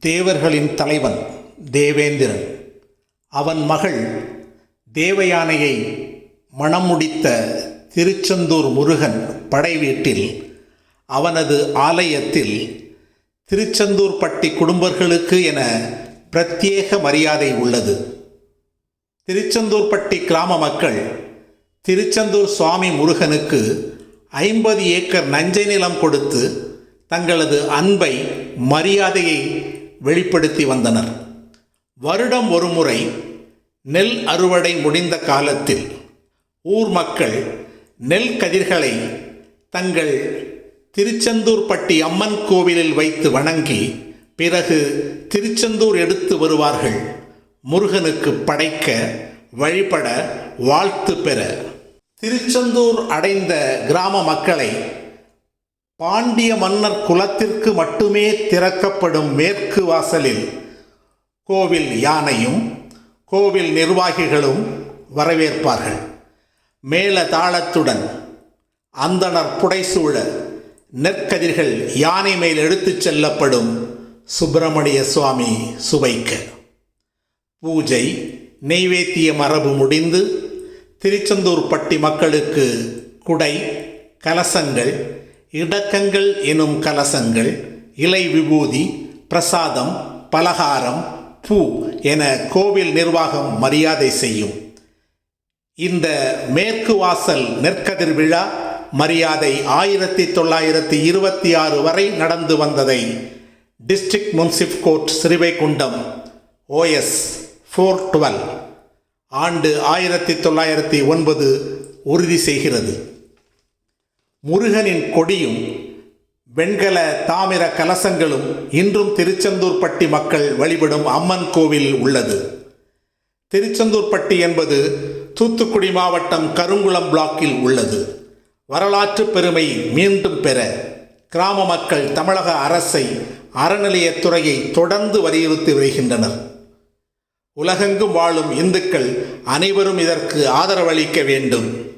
தேவர்களின் தலைவன் தேவேந்திரன். அவன் மகள் தேவயானையை மணமுடித்த திருச்செந்தூர் முருகன் படை வீட்டில் அவனது ஆலயத்தில் திருச்செந்தூர் பட்டி குடும்பர்களுக்கு என பிரத்யேக மரியாதை உள்ளது. திருச்செந்தூர்பட்டி கிராம மக்கள் திருச்செந்தூர் சுவாமி முருகனுக்கு ஐம்பது ஏக்கர் நஞ்சை நிலம் கொடுத்து தங்களது அன்பை மரியாதையை வெளிப்படுத்தி வந்தனர். வருடம் ஒருமுறை நெல் அறுவடை முடிந்த காலத்தில் ஊர் மக்கள் நெல் கதிர்களை தங்கள் திருச்செந்தூர்பட்டி அம்மன் கோவிலில் வைத்து வணங்கி பிறகு திருச்செந்தூர் எடுத்து வருவார்கள். முருகனுக்கு படைக்க வழிபட வாழ்த்து பெற. திருச்செந்தூர் அடைந்த கிராம மக்களை பாண்டிய மன்னர் குலத்திற்கு மட்டுமே திறக்கப்படும் மேற்கு வாசலில் கோவில் யானையும் கோவில் நிர்வாகிகளும் வரவேற்பார்கள். மேல தாளத்துடன் அந்தணர் புடைசூழ நெற்கதிர்கள் யானை மேல் எடுத்துச் செல்லப்படும் சுப்பிரமணிய சுவாமி சுவைக்க. பூஜை நெய்வேத்திய மரபு முடிந்து திருச்செந்தூர் பட்டி மக்களுக்கு குடை கலசங்கள் இடக்கங்கள் எனும் கலசங்கள் இலை விபூதி பிரசாதம் பலகாரம் பூ என கோவில் நிர்வாகம் மரியாதை செய்யும். இந்த மேற்கு வாசல் நெற்கதிர் விழா மரியாதை ஆயிரத்தி தொள்ளாயிரத்தி இருபத்தி ஆறு வரை நடந்து வந்ததை district munsif court Srivaikuntam OS four twelve ஆண்டு ஆயிரத்தி தொள்ளாயிரத்தி ஒன்பது உறுதி செய்கிறது. முருகனின் கொடியும் வெண்கல தாமிர கலசங்களும் இன்றும் திருச்செந்தூர்பட்டி மக்கள் வழிபடும் அம்மன் கோவில் உள்ளது. திருச்செந்தூர்பட்டி என்பது தூத்துக்குடி மாவட்டம் கருங்குளம் பிளாக்கில் உள்ளது. வரலாற்று பெருமை மீண்டும் பெற கிராம மக்கள் தமிழக அரசை அறநிலையத்துறையை தொடர்ந்து வலியுறுத்தி வருகின்றனர். உலகெங்கும் வாழும் இந்துக்கள் அனைவரும் இதற்கு ஆதரவளிக்க வேண்டும்.